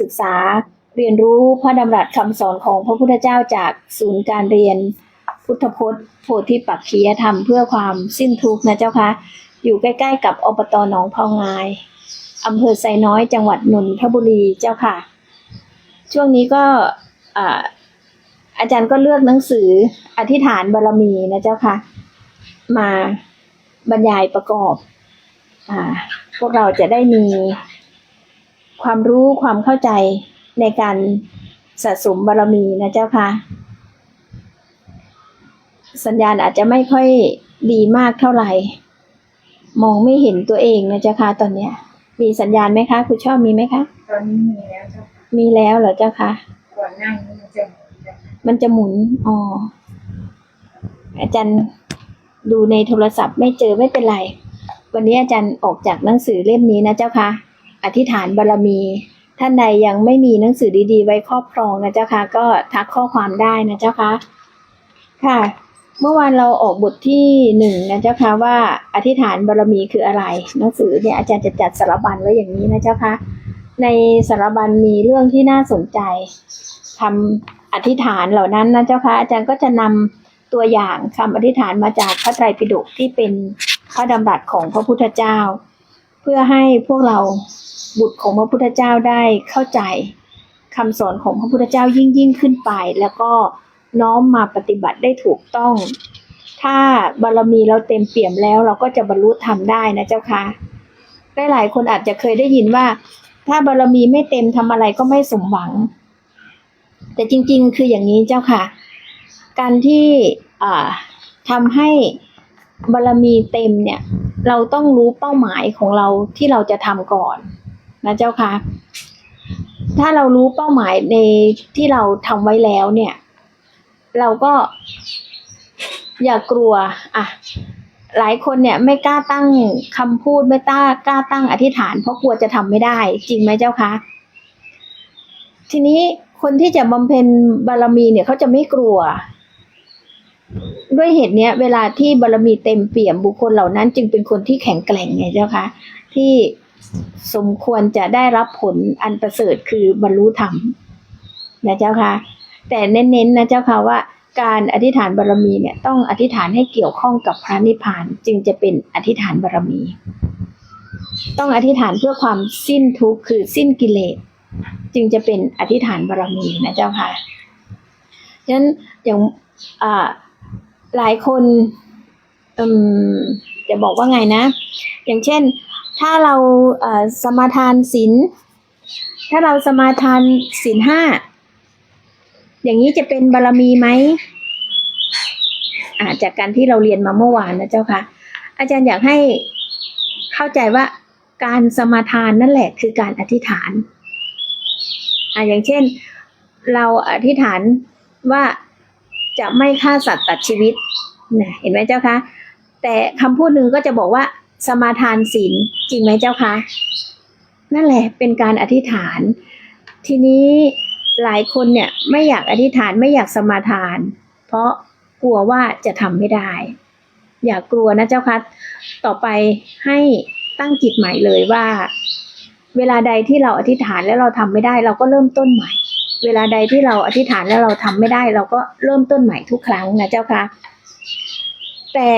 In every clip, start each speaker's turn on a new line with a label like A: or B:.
A: ศึกษาเรียนรู้พระดำรัสคำสอนของพระพุทธเจ้าจากศูนย์การเรียน พุทธพจน์โพธิปักขียธรรมเพื่อความสิ้นทุกข์นะเจ้าคะ อยู่ใกล้ๆกับอบตหนองพองายอำเภอไซน้อยจังหวัดนนทบุรีเจ้าค่ะ ช่วงนี้ก็อาอาจารย์ก็เลือกหนังสืออธิษฐานบารมีนะเจ้าค่ะ มาบรรยายประกอบ อ่า พวกเราจะได้มีความรู้ความเข้าใจในการสะสมบารมีนะเจ้าค่ะ สัญญาณอาจจะไม่ค่อยดีมากเท่าไหร่ มองไม่เห็นตัวเองนะเจ้าค่ะตอนเนี้ย มีสัญญาณไหมคะคุณชอบมีไหมคะ
B: ตอนนี้มีแล้วเจ้าค่ะ
A: มีแล้วเหรอเจ้าค่ะ
B: ก่อนหน้านี้มันจะหมดแล้ว
A: มันจะหมุนอ๋ออาจารย์ดูในโทรศัพท์ไม่เจอไม่เป็นไร วันนี้อาจารย์ออกจากหนังสือเล่มนี้นะเจ้าคะอธิษฐานบารรมี ท่านใดยังไม่มีหนังสือดีๆ ไว้ครอบครองนะเจ้าคะก็ทักข้อความได้นะเจ้าคะค่ะ เมื่อวานเราออกบทที่หนึ่งนะเจ้าคะว่าอธิษฐานบารรมีคืออะไร หนังสือเนี่ยอาจารย์จะจัดสารบัญไว้อย่างนี้นะเจ้าคะในสารบัญมีเรื่องที่น่าสนใจคำอธิษฐานเหล่านั้นนะเจ้าคะอาจารย์ก็จะนำตัวอย่างคำอธิษฐานมาจากพระไตรปิฎกที่เป็น พระดำรัสของพระพุทธเจ้า เพื่อให้พวกเราบุตรของพระพุทธเจ้าได้เข้าใจคำสอนของพระพุทธเจ้ายิ่งยิ่งขึ้นไป แล้วก็น้อมมาปฏิบัติได้ถูกต้อง ถ้าบารมีเราเต็มเปี่ยมแล้ว เราก็จะบรรลุธรรมได้นะเจ้าค่ะหลายคนอาจจะเคยได้ยินว่า ถ้าบารมีไม่เต็มทำอะไรก็ไม่สมหวัง แต่จริงๆ คืออย่างนี้เจ้าค่ะ การที่ทำให้ บารมีเต็มเนี่ย เราต้องรู้เป้าหมายของเราที่เราจะทำก่อนนะเจ้าค่ะ ถ้าเรารู้เป้าหมายในที่เราทำไว้แล้วเนี่ย เราก็อย่ากลัวอะหลายคนเนี่ยไม่กล้าตั้งคำพูดไม่กล้ากล้าตั้งอธิษฐาน เพราะกลัวจะทำไม่ได้ จริงไหมเจ้าคะทีนี้คนที่จะบำเพ็ญบารมีเนี่ยเขาจะไม่กลัว ด้วยเหตุเนี้ย เวลาที่บารมีเต็มเปี่ยมบุคคลเหล่านั้น จึงเป็นคนที่แข็งแกร่งไงเจ้าคะที่สมควรจะได้รับผลอันประเสริฐคือบรรลุธรรมนะเจ้าคะแต่เน้นๆนะเจ้าค่ะว่าการอธิษฐานบารมีเนี่ยต้องอธิษฐานให้เกี่ยวข้องกับพระนิพพานจึงจะเป็นอธิษฐานบารมี ต้องอธิษฐานเพื่อความสิ้นทุกข์คือสิ้นกิเลสจึงจะเป็นอธิษฐานบารมีนะเจ้าค่ะฉะนั้นอย่างอ่า หลายคนจะบอกว่าไงนะ อย่างเช่น ถ้าเราสมาทานศีลถ้าเราสมาทานศีลห้าอย่างนี้จะเป็นบารมีไหมอาจากการที่เราเรียนมาเมื่อวานนะเจ้าค่ะ อาจารย์อยากให้เข้าใจว่าการสมาทานนั่นแหละคือการอธิษฐานอ่าอย่างเช่น เราอธิษฐานว่า จะไม่ฆ่าสัตว์ตัดชีวิตนะเห็นไหมเจ้าคะ แต่คำพูดหนึ่งก็จะบอกว่า สมาทานศีลจริงไหมเจ้าคะ นั่นแหละเป็นการอธิษฐาน ทีนี้หลายคนเนี่ยไม่อยากอธิษฐานไม่อยากสมาทาน เพราะกลัวว่าจะทำไม่ได้ อย่ากลัวนะเจ้าคะต่อไปให้ตั้งจิตใหม่เลยว่า เวลาใดที่เราอธิษฐานแล้วเราทำไม่ได้ เราก็เริ่มต้นใหม่ เวลาใดที่เราอธิษฐานแล้วเราทำไม่ได้ เราก็เริ่มต้นใหม่ทุกครั้งนะเจ้าคะแต่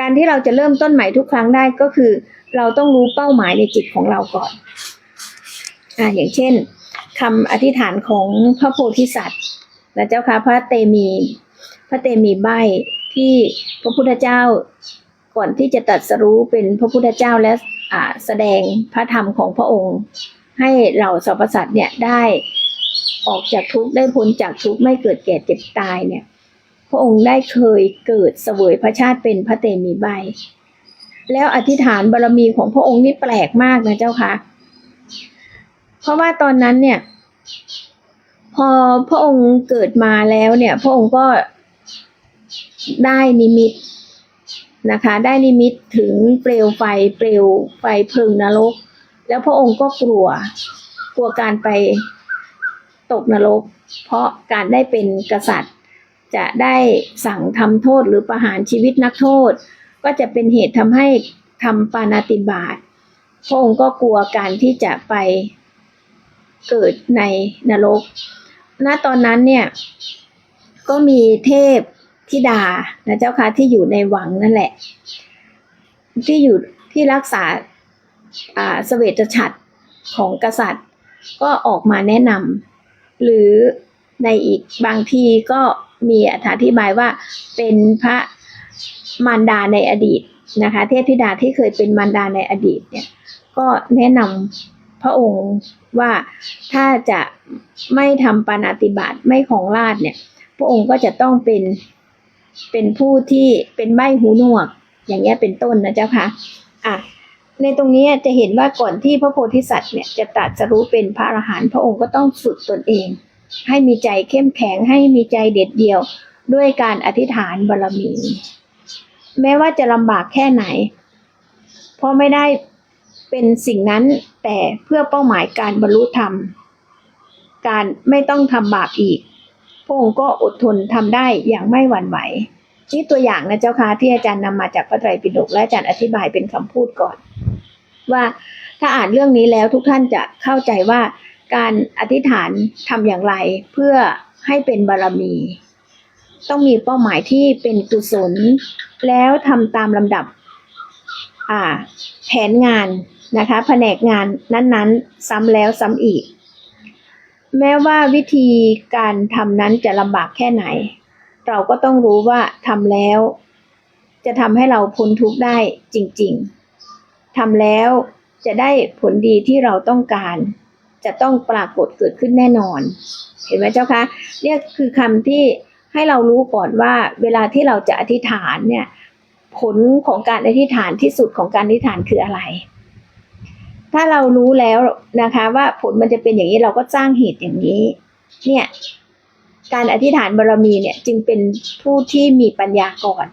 A: การที่เราจะเริ่มต้นใหม่ทุกครั้งได้ก็คือ เราต้องรู้เป้าหมายในจิตของเราก่อนอ่าอย่างเช่นคำอธิษฐานของพระโพธิสัตว์นะเจ้าค่ะพระเตมีพระเตมีใบที่พระพุทธเจ้าก่อนที่จะตรัสรู้เป็นพระพุทธเจ้าและอ่าแสดงพระธรรมของพระองค์ ให้เหล่าสรรพสัตว์เนี่ยได้ออกจากทุกข์ได้พ้นจากทุกข์ไม่เกิดแก่เจ็บตายเนี่ย พระองค์ได้เคยเกิดเสวยพระชาติเป็นพระเตมีใบ แล้วอธิษฐานบารรมีของพระองค์นี่แปลกมากนะเจ้าค่ะเพราะว่าตอนนั้นเนี่ย พอพระองค์เกิดมาแล้วเนี่ย พระองค์ก็ได้นิมิตนะคะ ได้นิมิตถึงเปลวไฟเปลวไฟเพลิงนรก แล้วพระองค์ก็กลัว กลัวการไปตกนรก เพราะการได้เป็นกษัตริย์ จะได้สั่งทำโทษหรือประหารชีวิตนักโทษ ก็จะเป็นเหตุทำให้ทำปานาติบาตพระองค์ก็กลัวการที่จะไปเกิดในนรก ณ ตอนนั้นเนี่ย ก็มีเทพธิดานะเจ้าค่ะที่อยู่ในวังนั่นแหละ ที่อยู่ที่รักษา อ่าเสวตฉัตรของกษัตริย์ ก็ออกมาแนะนำหรือในอีกบางทีก็มีอธิบายว่าเป็นพระมารดาในอดีตนะคะเทพธิดาที่เคยเป็นมารดาในอดีตเนี่ยก็แนะนำพระองค์ว่าถ้าจะไม่ทำปานาติบาตไม่ของราชเนี่ยพระองค์ก็จะต้องเป็นเป็นผู้ที่เป็นใบหูหนวก อย่างเงี้ยเป็นต้นนะเจ้าค่ะอะ ในตรงนี้จะเห็นว่าก่อนที่พระโพธิสัตว์เนี่ยจะตรัสรู้เป็นพระอรหันต์พระองค์ก็ต้องฝึกตนเอง ให้มีใจเข้มแข็งให้มีใจเด็ดเดี่ยว ด้วยการอธิษฐานบารมี แม้ว่าจะลำบากแค่ไหน เพราะไม่ได้เป็นสิ่งนั้นแต่เพื่อเป้าหมายการบรรลุธรรม การไม่ต้องทำบาปอีกพระองค์ก็อดทนทำได้อย่างไม่หวั่นไหวนี่ตัวอย่างนะเจ้าค่ะที่อาจารย์นำมาจากพระไตรปิฎกและอาจารย์อธิบายเป็นคำพูดก่อน ว่าถ้าอ่านเรื่องนี้แล้วทุกท่านจะเข้าใจว่าการอธิษฐานทำอย่างไรเพื่อให้เป็นบารมี ต้องมีเป้าหมายที่เป็นกุศล แล้วทำตามลำดับแผนงานนะคะแผนกงานนั้นๆ ซ้ำแล้วซ้ำอีก แม้ว่าวิธีการทำนั้นจะลำบากแค่ไหน เราก็ต้องรู้ว่าทำแล้ว จะทำให้เราพ้นทุกข์ได้จริง ๆ ทำแล้วจะได้ผลดีที่เราต้องการ จะต้องปรากฏเกิดขึ้นแน่นอน เห็นไหมเจ้าคะเนี่ยคือคำที่ให้เรารู้ก่อนว่าเวลาที่เราจะอธิษฐานเนี่ยผลของการอธิษฐานที่สุดของการอธิษฐานคืออะไร ถ้าเรารู้แล้วนะคะว่าผลมันจะเป็นอย่างนี้เราก็สร้างเหตุอย่างนี้ เนี่ยการอธิษฐานบารมีเนี่ยจึงเป็นผู้ที่มีปัญญาก่อน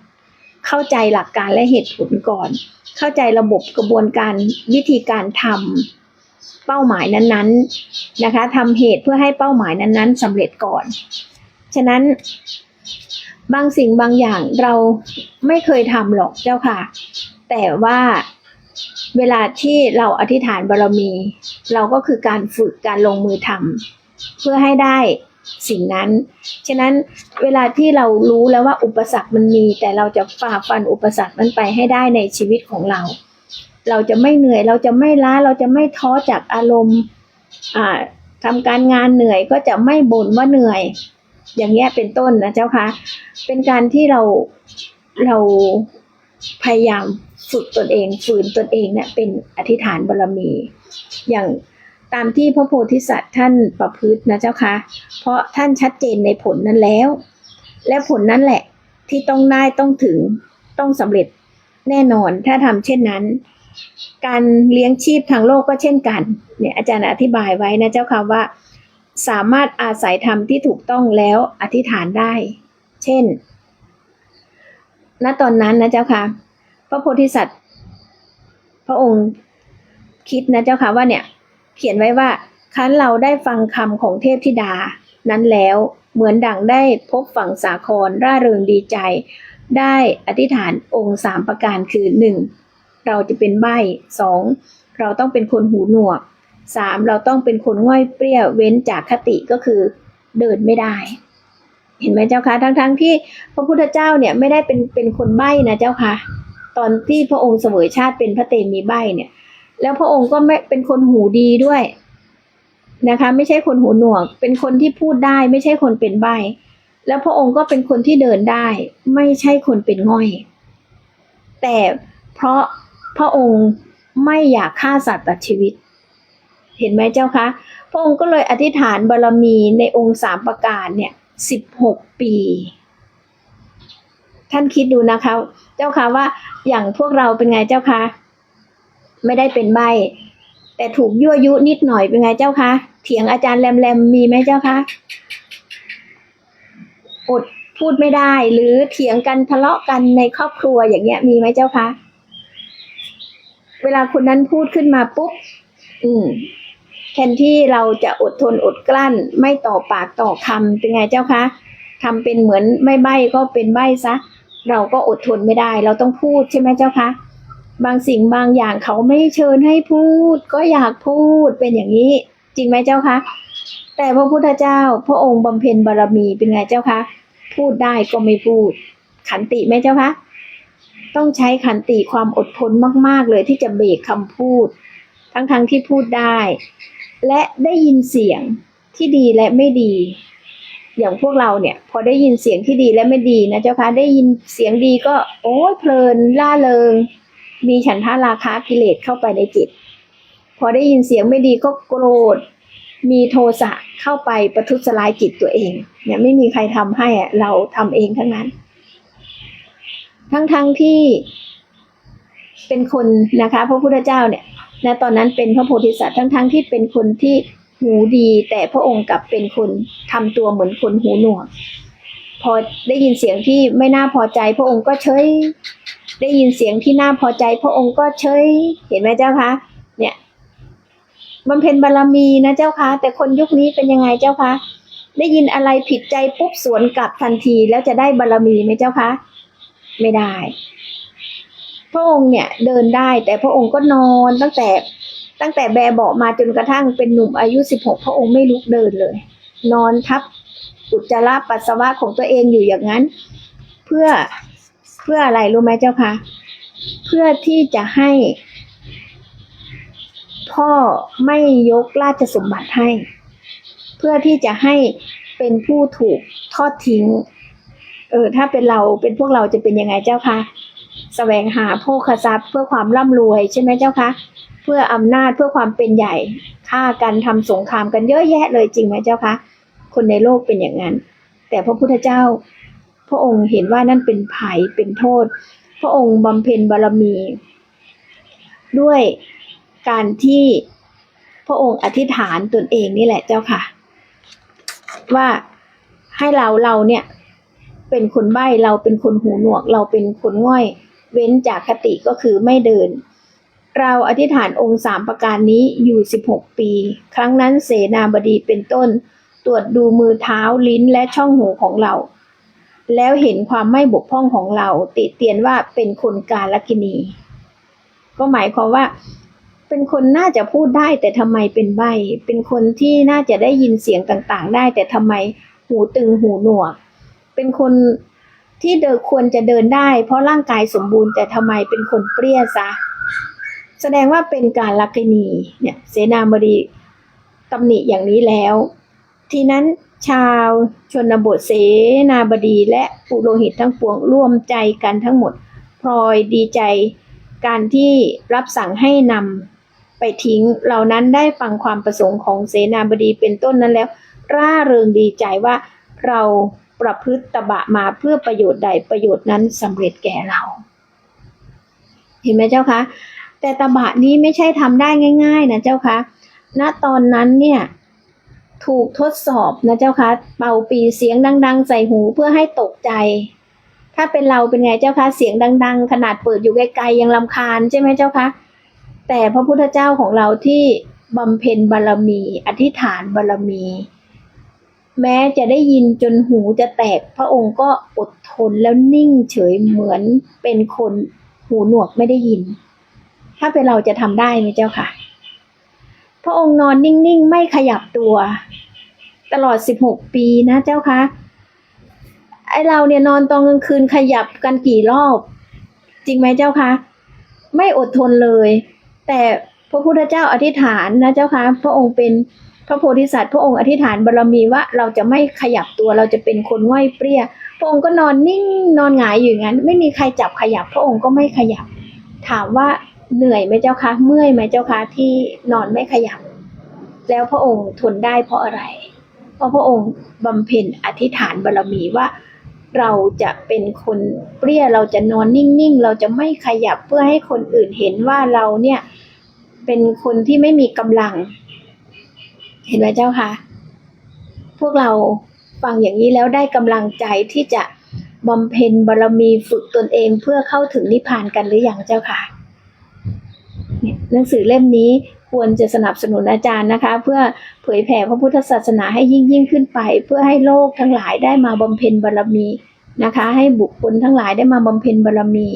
A: เข้าใจหลักการและเหตุผลก่อน เข้าใจระบบกระบวนการวิธีการทำเป้าหมายนั้นๆนะคะทำเหตุเพื่อให้เป้าหมายนั้นๆสำเร็จก่อน ฉะนั้นบางสิ่งบางอย่างเราไม่เคยทำหรอกเจ้าค่ะ แต่ว่าเวลาที่เราอธิษฐานบารมี เราก็คือการฝึกการลงมือทำเพื่อให้ได้ สิ่งนั้น ฉะนั้นเวลาที่เรารู้แล้วว่าอุปสรรคมันมี แต่เราจะฝ่าฟันอุปสรรคนั้นไปให้ได้ในชีวิตของเรา เราจะไม่เหนื่อยเราจะไม่ล้าเราจะไม่ท้อจากอารมณ์ทำการงานเหนื่อยก็จะไม่บ่นว่าเหนื่อย อย่างเงี้ยเป็นต้นนะเจ้าคะเป็นการที่เราเราพยายามฝึกตนเองฝืนตนเองเนี่ยเป็นอธิษฐานบารมีอย่าง ตามที่พระโพธิสัตว์ท่านประพฤตินะเจ้าค่ะเพราะท่านชัดเจนในผลนั้นแล้ว และผลนั้นแหละที่ต้องได้ต้องถึงต้องสำเร็จแน่นอนถ้าทำเช่นนั้น การเลี้ยงชีพทางโลกก็เช่นกันเนี่ยอาจารย์อธิบายไว้นะเจ้าค่ะว่า สามารถอาศัยธรรมที่ถูกต้องแล้วอธิษฐานได้ เช่น ณตอนนั้นนะเจ้าค่ะพระโพธิสัตว์ พระองค์คิดนะเจ้าค่ะว่าเนี่ย เขียนไว้ว่าคันเราได้ฟังคำของเทพธิดา นั้นแล้วเหมือนดังได้พบฝั่งสาครร่าเริงดีใจ ได้อธิษฐานองค์สามประการคือหนึ่งเราจะเป็นใบ้สองเราต้องเป็นคนหูหนวกสามเราต้องเป็นคนง่อยเปรี้ยวเว้นจากคติก็คือเดินไม่ได้ เห็นไหมเจ้าคะทั้งๆทที่พระพุทธเจ้าเนี่ยไม่ได้เป็นเป็นคนใบ้นะเจ้าคะตอนที่พระองค์เสวยชาติเป็นพระเตมีใบ้เนี่ย แล้วพระองค์ก็ไม่เป็นคนหูดีด้วยนะคะ ไม่ใช่คนหูหนวก เป็นคนที่พูดได้ ไม่ใช่คนเป็นใบ แล้วพระองค์ก็เป็นคนที่เดินได้ ไม่ใช่คนเป็นง่อย แต่เพราะพระองค์ไม่อยากฆ่าสัตว์ตัดชีวิต เห็นไหมเจ้าคะพระองค์ก็เลยอธิษฐานบารมีในองค์สามประการเนี่ยสิบหกปี ท่านคิดดูนะคะ เจ้าคะว่าอย่างพวกเราเป็นไงเจ้าคะ ไม่ได้เป็นใบแต่ถูกยั่วยุนิดหน่อยเป็นไงเจ้าคะเถียงอาจารย์แรมๆมีไหมเจ้าคะอดพูดไม่ได้ หรือเถียงกันทะเลาะกันในครอบครัวอย่างเงี้ยมีไหมเจ้าคะเวลาคนนั้นพูดขึ้นมาปุ๊บอืมแทนที่เราจะอดทนอดกลั้น ไม่ต่อปากต่อคำเป็นไงเจ้าคะทำเป็นเหมือนไม่ใบ้ก็เป็นใบ้ซะ เราก็อดทนไม่ได้ เราต้องพูดใช่ไหมเจ้าคะ บางสิ่งบางอย่างเขาไม่เชิญให้พูด ก็อยากพูดเป็นอย่างนี้ จริงไหมเจ้าคะแต่พระพุทธเจ้า พระองค์บำเพ็ญบารมีเป็นไงเจ้าคะพูดได้ก็ไม่พูด ขันติไหมเจ้าคะต้องใช้ขันติความอดทนมาก ๆ เลยที่จะเบรกคำพูด ทั้งๆที่พูดได้ และได้ยินเสียงที่ดีและไม่ดี อย่างพวกเราเนี่ย พอได้ยินเสียงที่ดีและไม่ดีนะเจ้าคะได้ยินเสียงดีก็ โอ้ยเพลินล่าเริง มีฉันทาราคะกิเลสเข้าไปในจิต พอได้ยินเสียงไม่ดีก็โกรธ มีโทสะเข้าไปประทุษร้ายจิตตัวเอง เนี่ยไม่มีใครทำให้อะเราทำเองทั้งนั้น ทั้งๆทที่เป็นคนนะคะ พระพุทธเจ้าเนี่ยณตอนนั้นเป็นพระโพธิสัตว์ทั้งๆทที่เป็นคนที่หูดี แต่พระองค์กลับเป็นคนทำตัวเหมือนคนหูหนวกพอได้ยินเสียงที่ไม่น่าพอใจ พระองค์ก็เฉย ได้ยินเสียงที่น่าพอใจ พระองค์ก็เฉยเห็นไหมเจ้าคะเนี่ยบำเพ็ญบารมีนะเจ้าคะแต่คนยุคนี้เป็นยังไงเจ้าคะได้ยินอะไรผิดใจปุ๊บสวนกลับทันทีแล้วจะได้บารมีไหมเจ้าคะไม่ได้ พระองค์เนี่ยเดินได้แต่พระองค์ก็นอนตั้งแต่ตั้งแต่แบเบาะมาจนกระทั่งเป็นหนุ่มอายุสิบหกพระองค์ไม่ลุกเดินเลย นอนทับอุจจาระปัสสาวะของตัวเองอยู่อย่างนั้น เพื่อ พื่ออะไรรู้ไหมเจ้าคะเพื่อที่จะให้ พ่อไม่ยกราชสมบัติให้ เพื่อที่จะให้เป็นผู้ถูกทอดทิ้ง เออ ถ้าเป็นเราเป็นพวกเราจะเป็นยังไงเจ้าคะแสวงหาโภคทรัพย์เพื่อความร่ำรวยใช่ไหมเจ้าคะเพื่ออำนาจเพื่อความเป็นใหญ่ฆ่ากันทำสงครามกันเยอะแยะเลยจริงไหมเจ้าคะคนในโลกเป็นอย่างนั้น แต่พระพุทธเจ้า พระองค์เห็นว่านั่นเป็นภัยเป็นโทษ พระองค์บำเพ็ญบารมี ด้วยการที่พระองค์อธิษฐานตนเองนี่แหละเจ้าค่ะ ว่าให้เราเราเนี่ย เป็นคนใบ้เราเป็นคนหูหนวก เราเป็นคนง่อย เว้นจากคติก็คือไม่เดิน เราอธิษฐานองค์สามประการนี้อยู่สิบหกปี ครั้งนั้นเสนาบดีเป็นต้น ตรวจดูมือเท้าลิ้นและช่องหูของเรา แล้วเห็นความไม่บกพร่องของเรา ติเตียนว่าเป็นคนกาลกินี ก็หมายความว่า เป็นคนน่าจะพูดได้แต่ทำไมเป็นใบ เป็นคนที่น่าจะได้ยินเสียงต่างๆ ได้ แต่ทำไมหูตึงหูหนวก เป็นคนที่เดินควรจะเดินได้ เพราะร่างกายสมบูรณ์แต่ทำไมเป็นคนเปรี้ยซะ แสดงว่าเป็นการลักนีเนี่ยเสนาบดีตำหนิอย่างนี้แล้ว ทีนั้น ชาวชนบทเสนาบดีและปุโรหิตทั้งปวงร่วมใจกันทั้งหมด พลอยดีใจการที่รับสั่งให้นำไปทิ้ง เหล่านั้นได้ฟังความประสงค์ของเสนาบดีเป็นต้นนั้นแล้ว ร่าเริงดีใจว่าเราประพฤติตบะมาเพื่อประโยชน์ใดประโยชน์นั้นสำเร็จแก่เรา เห็นไหมเจ้าคะแต่ตบะนี้ไม่ใช่ทำได้ง่าย ๆ นะเจ้าคะณตอนนั้นเนี่ย ถูกทดสอบนะเจ้าคะเป่าปีเสียงดัง ๆ ใส่หูเพื่อให้ตกใจ ถ้าเป็นเราเป็นไงเจ้าคะเสียงดัง ๆ ขนาดเปิดอยู่ไกลๆยังลำคาญใช่ไหมเจ้าคะแต่พระพุทธเจ้าของเราที่บำเพ็ญบารมี อธิษฐานบารมี แม้จะได้ยินจนหูจะแตกพระองค์ก็อดทนแล้วนิ่งเฉยเหมือนเป็นคนหูหนวกไม่ได้ยิน ถ้าเป็นเราจะทำได้ไหมเจ้าค่ะ พระองค์นอนนิ่งๆ ไม่ขยับตัว ตลอดสิบหกปีนะเจ้าคะไอเราเนี่ยนอนตอนกลางคืนขยับกันกี่รอบ จริงไหมเจ้าคะไม่อดทนเลย แต่พระพุทธเจ้าอธิษฐานนะเจ้าคะพระองค์เป็นพระโพธิสัตว์พระองค์อธิษฐานบารมีว่าเราจะไม่ขยับตัวเราจะเป็นคนง่อยเปรี้ย พระองค์ก็นอนนิ่งนอนหงายอยู่งั้น ไม่มีใครจับขยับ พระองค์ก็ไม่ขยับ ถามว่า เหนื่อยไหมเจ้าคะเมื่อยไหมเจ้าคะที่นอนไม่ขยับ แล้วพระองค์ทนได้เพราะอะไร เพราะพระองค์บำเพ็ญอธิษฐานบารมีว่าเราจะเป็นคนเปรี้ยเราจะนอนนิ่งๆ เราจะไม่ขยับเพื่อให้คนอื่นเห็นว่าเราเนี่ยเป็นคนที่ไม่มีกำลัง เห็นไหมเจ้าคะพวกเราฟังอย่างนี้แล้วได้กำลังใจที่จะบำเพ็ญบารมีฝึกตนเองเพื่อเข้าถึงนิพพานกันหรืออยังเจ้าค่ะเนี่ย หนังสือเล่มนี้ควรจะสนับสนุนอาจารย์นะคะ เพื่อเผยแผ่พระพุทธศาสนาให้ยิ่งยิ่งขึ้นไป เพื่อให้โลกทั้งหลายได้มาบำเพ็ญบารมีนะคะ ให้บุคคลทั้งหลายได้มาบำเพ็ญบารมี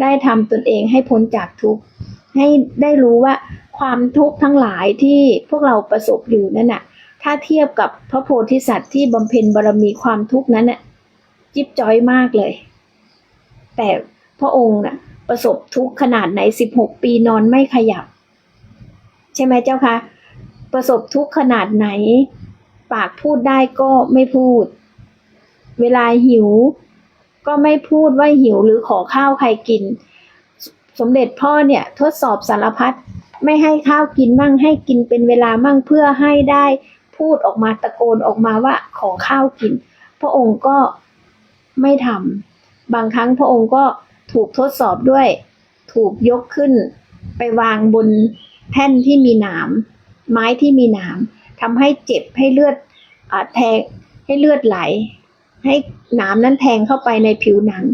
A: ได้ทำตนเองให้พ้นจากทุกข์ให้ได้รู้ว่าความทุกข์ทั้งหลายที่พวกเราประสบอยู่นั่นน่ะถ้าเทียบกับพระโพธิสัตว์ที่บำเพ็ญบารมีความทุกข์นั้นน่ะจิ๊บจ้อยมากเลย แต่พระองค์น่ะ ประสบทุกข์ขนาดไหนสิบหกปีนอนไม่ขยับ ใช่ไหมเจ้าคะประสบทุกข์ขนาดไหน ปากพูดได้ก็ไม่พูด เวลาหิว ก็ไม่พูดว่าหิวหรือขอข้าวใครกินสสมเด็จพ่อเนี่ยทดสอบสารพัดไม่ให้ข้าวกินมั่งให้กินเป็นเวลามั่งเพื่อให้ได้พูดออกมาตะโกนออกมาว่าขอข้าวกิน พระองค์ก็ไม่ทำบางครั้งพระองค์ก็ ถูกทดสอบด้วย ถูกยกขึ้น ไปวางบนแท่นที่มีหนาม ไม้ที่มีหนามทำให้เจ็บให้เลือดอแทงให้เลือดไหล ให้หนามนั้นแทงเข้าไปในผิวหนัง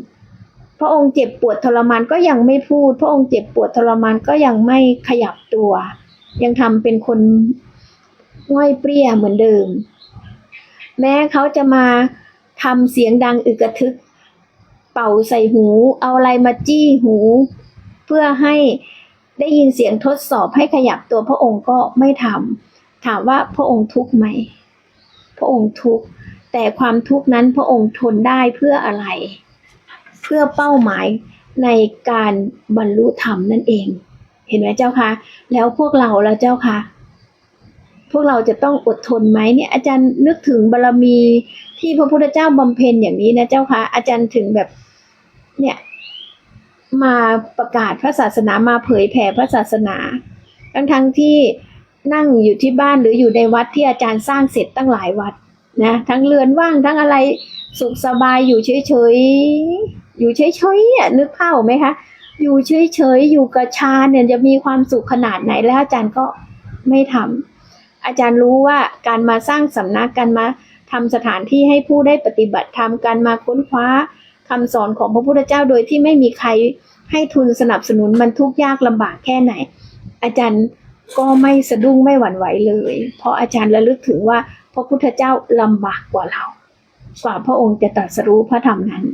A: พระองค์เจ็บปวดทรมานก็ยังไม่พูด พระองค์เจ็บปวดทรมานก็ยังไม่ขยับตัว ยังทำเป็นคนง่อยเปรี้ยเหมือนเดิม แม้เขาจะมาทำเสียงดังอึกกระทึก เป่าใส่หู เอาอะไรมาจี้หู เพื่อให้ได้ยินเสียงทดสอบให้ขยับตัวพระองค์ก็ไม่ทำถามว่าพระองค์ทุกข์ไหม พระองค์ทุกข์แต่ความทุกข์นั้นพระองค์ทนได้เพื่ออะไร เพื่อเป้าหมายในการบรรลุธรรมนั่นเอง เห็นไหมเจ้าคะแล้วพวกเราแล้วเจ้าคะพวกเราจะต้องอดทนไหมเนี่ยอาจารย์นึกถึงบารรมีที่พระพุทธเจ้าบำเพ็ญอย่างนี้นะเจ้าคะอาจารย์ถึงแบบ เนี่ยมาประกาศพระศาสนามาเผยแผ่พระศาสนา ทั้งทั้งที่นั่งอยู่ที่บ้านหรืออยู่ในวัดที่อาจารย์สร้างเสร็จตั้งหลายวัดนะทั้งเรือนว่างทั้งอะไรสุขสบายอยู่เฉยๆอยู่เฉยๆอะนึกภาพไหมคะอยู่เฉยๆอยู่กับฌาเนี่ยจะมีความสุขขนาดไหนแล้วอาจารย์ก็ไม่ทำอาจารย์รู้ว่าการมาสร้างสำนักการมาทำสถานที่ให้ผู้ได้ปฏิบัติธรรมการมาค้นคว้า คำสอนของพระพุทธเจ้าโดยที่ไม่มีใครให้ทุนสนับสนุนมันทุกข์ยากลำบากแค่ไหน อาจารย์ก็ไม่สะดุ้งไม่หวั่นไหวเลย เพราะอาจารย์ระลึกถึงว่าพระพุทธเจ้าลำบากกว่าเรา กว่าพระองค์จะตรัสรู้พระธรรมนั้น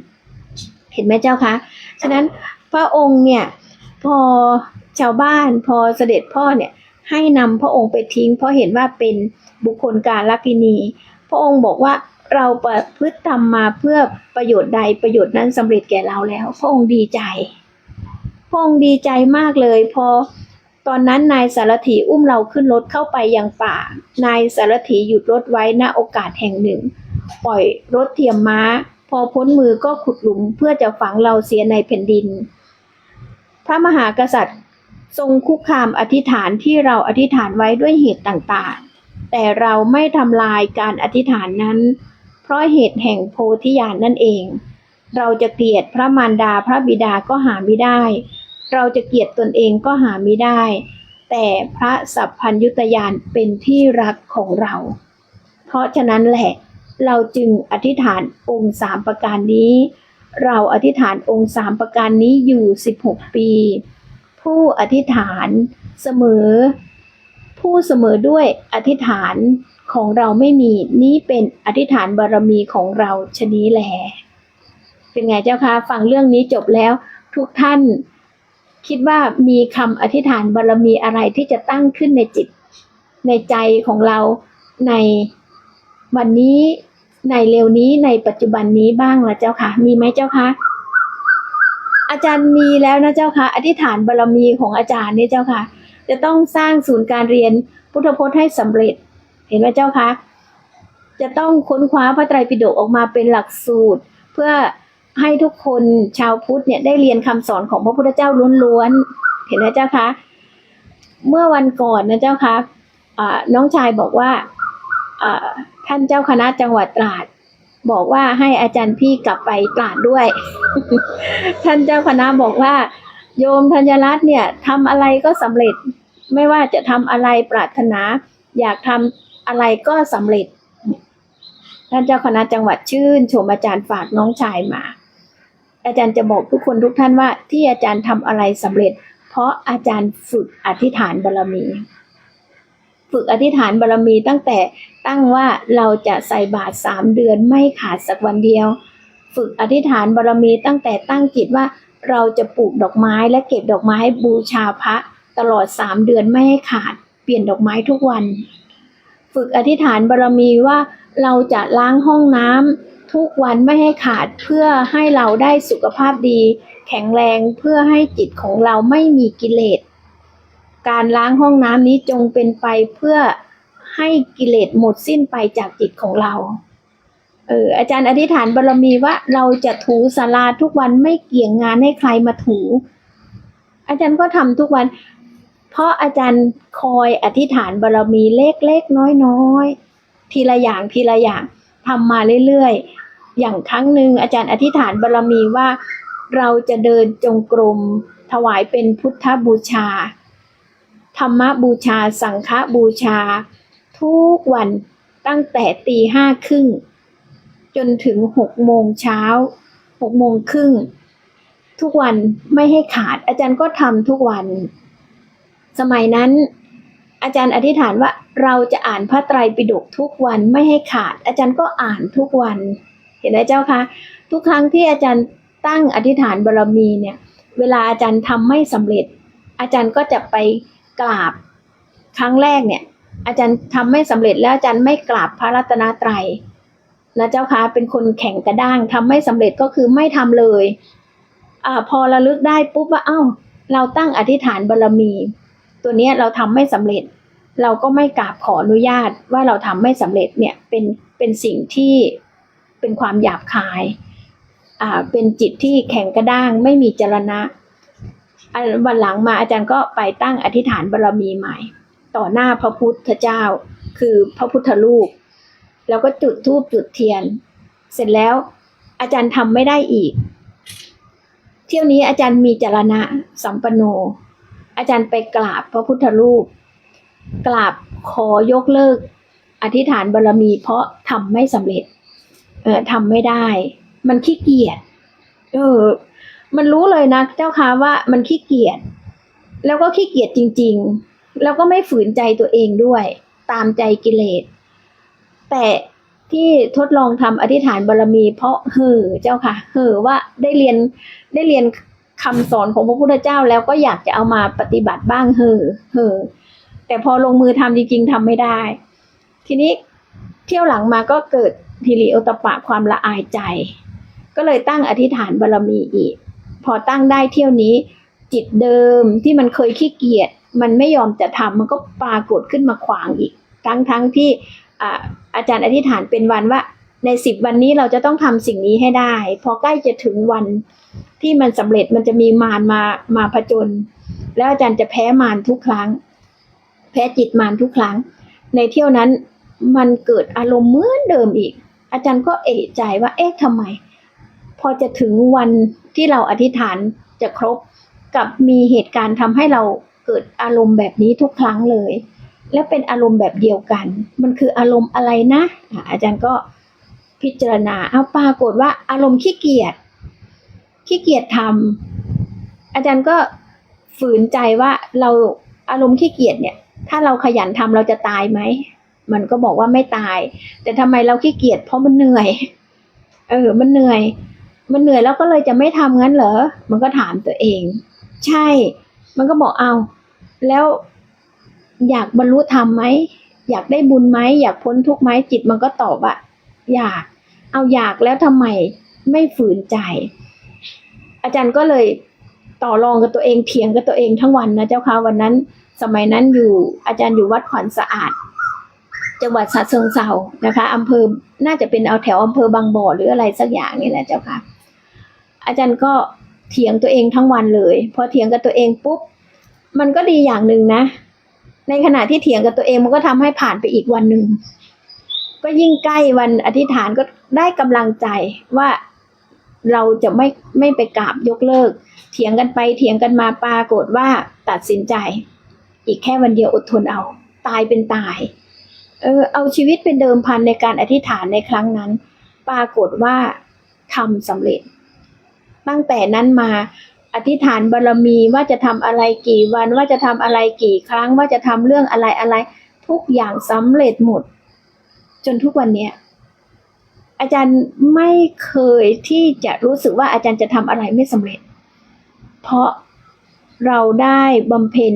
A: เห็นไหมเจ้าคะ ฉะนั้นพระองค์เนี่ยพอชาวบ้านพอเสด็จพ่อเนี่ยให้นำพระองค์ไปทิ้ง เพราะเห็นว่าเป็นบุคคลการลักินี พระองค์บอกว่า เราประพฤติทำมาเพื่อประโยชน์ใดประโยชน์นั้นสำเร็จแก่เราแล้วพระองค์ดีใจพระองค์ดีใจมากเลย พอตอนนั้นนายสารถีอุ้มเราขึ้นรถเข้าไปยังป่า นายสารถีหยุดรถไว้ณโอกาสแห่งหนึ่ง ปล่อยรถเทียมม้า พอพ้นมือก็ขุดหลุมเพื่อจะฝังเราเสียในแผ่นดิน พระมหากษัตริย์ทรงคุกคามอธิษฐานที่เราอธิษฐานไว้ด้วยเหตุต่างๆ แต่เราไม่ทำลายการอธิษฐานนั้น ราะเหตุแห่งโพธิญาณนั่นเอง เราจะเกลียดพระมารดาพระบิดาก็หาไม่ได้ เราจะเกลียดตนเองก็หาไม่ได้ แต่พระสัพพัญยุตยานเป็นที่รักของเรา เพราะฉะนั้นแหละเราจึงอธิษฐานองค์สามประการนี้ เราอธิษฐานองค์สามประการนี้อยู่ 16 ปี ผู้อธิษฐานเสมอ ผู้เสมอด้วยอธิษฐาน ของเราไม่มีนี้เป็นอธิษฐานบารมีของเราชนี้แหลเป็นไงเจ้าคะฟังเรื่องนี้จบแล้วทุกท่าน คิดว่ามีคำอธิษฐานบารมีอะไรที่จะตั้งขึ้นในจิต ในใจของเราในวันนี้ในเร็วนี้ในปัจจุบันนี้บ้างละเจ้าค่ะมีไหมเจ้าคะอาจารย์มีแล้วนะเจ้าค่ะอธิษฐานบารมีของอาจารย์เนี่ยเจ้าค่ะจะต้องสร้างศูนย์การเรียนพุทธพจน์ให้สำเร็จ เห็นไหมเจ้าคะจะต้องค้นคว้าพระไตรปิฎกออกมาเป็นหลักสูตร เพื่อให้ทุกคนชาวพุทธเนี่ยได้เรียนคำสอนของพระพุทธเจ้าล้วนๆเห็นไหมเจ้าคะเมื่อวันก่อนนะเจ้าคะอ่าน้องชายบอกว่าอ่าท่านเจ้าคณะจังหวัดตราด บอกว่าให้อาจารย์พี่กลับไปตราดด้วย ท่านเจ้าคณะบอกว่า โยมธัญรัตน์เนี่ยทำอะไรก็สำเร็จไม่ว่าจะทำอะไรปรารถนา อยากทำ อะไรก็สำเร็จ ท่านเจ้าคณะจังหวัดชื่น ชมอาจารย์ฝากน้องชายมา อาจารย์จะบอกทุกคนทุกท่านว่าที่อาจารย์ทำอะไรสำเร็จ เพราะอาจารย์ฝึกอธิษฐานบารมี ฝึกอธิษฐานบารมีตั้งแต่ตั้งว่าเราจะใส่บาตรสามเดือนไม่ขาดสักวันเดียว ฝึกอธิษฐานบารมีตั้งแต่ตั้งจิตว่าเราจะปลูกดอกไม้และเก็บดอกไม้บูชาพระตลอดสามเดือนไม่ให้ขาดเปลี่ยนดอกไม้ทุกวัน ฝึกอธิษฐานบารมีว่าเราจะล้างห้องน้ำทุกวันไม่ให้ขาดเพื่อให้เราได้สุขภาพดี แข็งแรงเพื่อให้จิตของเราไม่มีกิเลส การล้างห้องน้ำนี้จงเป็นไปเพื่อให้กิเลสหมดสิ้นไปจากจิตของเราเอออาจารย์อธิษฐานบารมีว่าเราจะถูศาลาทุกวันไม่เกี่ยงงานให้ใครมาถู อาจารย์ก็ทำทุกวัน เพราะอาจารย์คอยอธิษฐานบารมีเล็กๆน้อยๆทีละอย่างทีละอย่างทำมาเรื่อยๆ อย่างครั้งหนึ่งอาจารย์อธิษฐานบารมีว่าเราจะเดินจงกรมถวายเป็นพุทธบูชา ธรรมบูชา สังฆบูชา ทุกวันตั้งแต่ตีห้าครึ่งจนถึงหกโมงเช้าหกโมงครึ่งทุกวันไม่ให้ขาดอาจารย์ก็ทำทุกวัน สมัยนั้น อาจารย์อธิษฐานว่าเราจะอ่านพระไตรปิฎกทุกวันไม่ให้ขาด อาจารย์ก็อ่านทุกวัน เห็นไหมเจ้าคะทุกครั้งที่อาจารย์ตั้งอธิษฐานบารมีเนี่ย เวลาอาจารย์ทำไม่สำเร็จ อาจารย์ก็จะไปกราบครั้งแรกเนี่ย อาจารย์ทำไม่สำเร็จแล้วอาจารย์ไม่กราบพระรัตนตรัยนะเจ้าคะเป็นคนแข็งกระด้างทำไม่สำเร็จก็คือไม่ทำเลยอ่าพอระลึกได้ปุ๊บว่าเอ้า เราตั้งอธิษฐานบารมี ตัวนี้เราทำไม่สำเร็จ เราก็ไม่กราบขออนุญาตว่าเราทำไม่สำเร็จเนี่ยเป็นเป็นสิ่งที่เป็นความหยาบคายอ่าเป็นจิตที่แข็งกระด้างไม่มีจรณะอันวันหลังมาอาจารย์ก็ไปตั้งอธิษฐานบารมีใหม่ ต่อหน้าพระพุทธเจ้า คือพระพุทธรูป แล้วก็จุดธูปจุดเทียน เสร็จแล้วอาจารย์ทำไม่ได้อีก เที่ยวนี้อาจารย์มีจรณะสัมปโน อาจารย์ไปกราบพระพุทธรูป กราบขอยกเลิก อธิษฐานบารมีเพราะทำไม่สำเร็จ เออทำไม่ได้ มันขี้เกียจเออ มันรู้เลยนะเจ้าค่ะว่ามันขี้เกียจแล้วก็ขี้เกียจจริง ๆ แล้วก็ไม่ฝืนใจตัวเองด้วย ตามใจกิเลส แต่ที่ทดลองทำอธิษฐานบารมีเพราะเห่อเจ้าค่ะเห่อว่าได้เรียนได้เรียน คำสอนของพระพุทธเจ้าแล้วก็อยากจะเอามาปฏิบัติบ้างเหอเหอแต่พอลงมือทำจริง ๆทำไม่ได้ ทีนี้เที่ยวหลังมาก็เกิดทีริโอตปะความละอายใจ ก็เลยตั้งอธิษฐานบารมีอีก พอตั้งได้เที่ยวนี้จิตเดิมที่มันเคยขี้เกียจมันไม่ยอมจะทำมันก็ปรากฏขึ้นมาขวางอีก ทั้งทั้งที่อาอาจารย์อธิษฐานเป็นวันว่าในสิบวันนี้เราจะต้องทำสิ่งนี้ให้ได้ พอใกล้จะถึงวัน ที่มันสำเร็จมันจะมีมารมามาผจญแล้วอาจารย์จะแพ้มารทุกครั้ง แพ้จิตมารทุกครั้ง ในเที่ยวนั้นมันเกิดอารมณ์เหมือนเดิมอีก อาจารย์ก็เอะใจว่าเอ๊ะทำไม พอจะถึงวันที่เราอธิษฐานจะครบกับมีเหตุการณ์ทำให้เราเกิดอารมณ์แบบนี้ทุกครั้งเลย และเป็นอารมณ์แบบเดียวกัน มันคืออารมณ์อะไรนะ อาจารย์ก็พิจารณาเอาปรากฏว่าอารมณ์ขี้เกียจ ขี้เกียจทำอาจารย์ก็ฝืนใจว่าเราอารมณ์ขี้เกียจเนี่ย ถ้าเราขยันทำเราจะตายไหมมันก็บอกว่าไม่ตาย แต่ทำไมเราขี้เกียจเพราะมันเหนื่อย เออ มันเหนื่อย มันเหนื่อยแล้วก็เลยจะไม่ทำงั้นเหรอ มันก็ถามตัวเอง ใช่ มันก็บอกเอา แล้วอยากบรรลุธรรมไหมอยากได้บุญไหมอยากพ้นทุกข์ไหมจิตมันก็ตอบอะอยาก เอาอยากแล้วทำไมไม่ฝืนใจ อาจารย์ก็เลยต่อรองกับตัวเองเถียงกับตัวเองทั้งวันนะเจ้าค่ะวันนั้นสมัยนั้นอยู่อาจารย์อยู่วัดขวัญสะอาด จังหวัดฉะเชิงเซานะคะอำเภอน่าจะเป็นเอาแถวอำเภอบางบ่อหรืออะไรสักอย่างนี่แหละเจ้าค่ะ อาจารย์ก็เถียงตัวเองทั้งวันเลย พอเถียงกับตัวเองปุ๊บมันก็ดีอย่างหนึ่งนะ ในขณะที่เถียงกับตัวเองมันก็ทำให้ผ่านไปอีกวันหนึ่งก็ยิ่งใกล้วันอธิษฐานก็ได้กำลังใจว่า เราจะไม่ไม่ไปกราบยกเลิก เถียงกันไปเถียงกันมาปรากฏว่าตัดสินใจ อีกแค่วันเดียวอดทนเอา ตายเป็นตาย เออเอาชีวิตเป็นเดิมพันในการอธิษฐานในครั้งนั้น ปรากฏว่าทำสำเร็จ ตั้งแต่นั้นมาอธิษฐานบารมีว่าจะทำอะไรกี่วันว่าจะทำอะไรกี่ครั้งว่าจะทำเรื่องอะไรอะไร ทุกอย่างสำเร็จหมด จนทุกวันเนี้ย อาจารย์ไม่เคยที่จะรู้สึกว่าอาจารย์จะทำอะไรไม่สำเร็จ เพราะเราได้บำเพ็ญ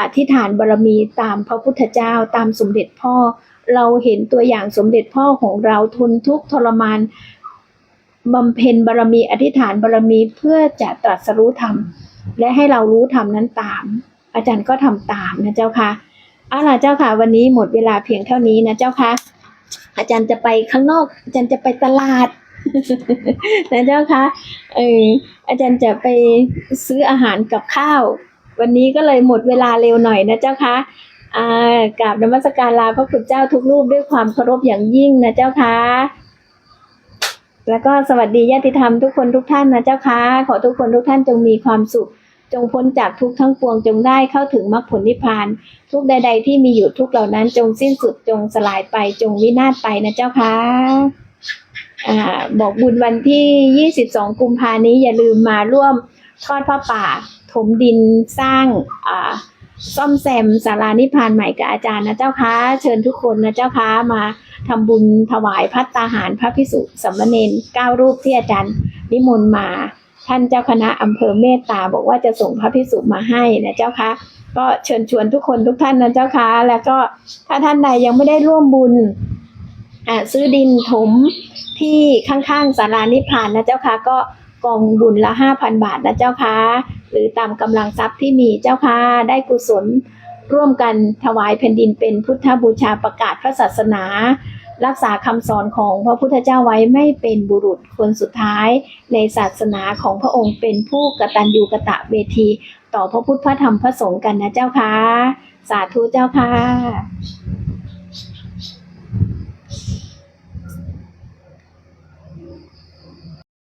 A: อธิษฐานบารมีตามพระพุทธเจ้าตามสมเด็จพ่อ เราเห็นตัวอย่างสมเด็จพ่อของเราทนทุกข์ทรมานบำเพ็ญบารมีอธิษฐานบารมีเพื่อจะตรัสรู้ธรรม และให้เรารู้ธรรมนั้นตาม อาจารย์ก็ทำตามนะเจ้าค่ะเอาล่ะเจ้าค่ะ วันนี้หมดเวลาเพียงเท่านี้นะเจ้าค่ะ อาจารย์จะไปข้างนอก อาจารย์จะไปตลาดนะเจ้าค่ะเอออาจารย์จะไปซื้ออาหารกับข้าว วันนี้ก็เลยหมดเวลาเร็วหน่อยนะเจ้าค่ะอ่ากราบนมัสการลาพระคุณเจ้าทุกรูปด้วยความเคารพอย่างยิ่งนะเจ้าค่ะแล้วก็สวัสดีญาติธรรมทุกคนทุกท่านนะเจ้าค่ะขอทุกคนทุกท่านจงมีความสุข จงพ้นจากทุกทั้งปวงจงได้เข้าถึงมรรคผลนิพพาน ทุกใด ๆ ที่มีอยู่ทุกเหล่านั้นจงสิ้นสุดจงสลายไปจงวินาศไปนะเจ้าค่ะอ่าบอกบุญวันที่ 22 กุมภานี้อย่าลืมมาร่วมทอดผ้าป่า ถมดินสร้างอ่าซ่อมแซมศาลานิพพานใหม่กับอาจารย์นะเจ้าค่ะเชิญทุกคนนะเจ้าคะมาทำบุญถวายพัตตาหารพระพิสุสัมมเนนเก้ารูปที่อาจารย์นิมนต์มา ท่านเจ้าคณะอำเภอเมตตาบอกว่าจะส่งพระพิสุมาให้นะเจ้าค่ะก็เชิญชวนทุกคนทุกท่านนะเจ้าค่ะแล้วก็ถ้าท่านใดยังไม่ได้ร่วมบุญซื้อดินถมที่ข้างๆศาลานิพพานนะเจ้าค่ะก็กองบุญละห้าพันบาทนะเจ้าค่ะหรือตามกำลังทรัพย์ที่มีเจ้าค่ะได้กุศลร่วมกันถวายแผ่นดินเป็นพุทธบูชาประกาศพระศาสนา รักษาคำสอนของพระพุทธเจ้าไว้ไม่เป็นบุรุษคนสุดท้าย ในศาสนาของพระองค์เป็นผู้กตัญญูกะตะเวที ต่อพระพุทธพระธรรมพระสงฆ์กันนะเจ้าค่ะ สาธุเจ้าค่ะ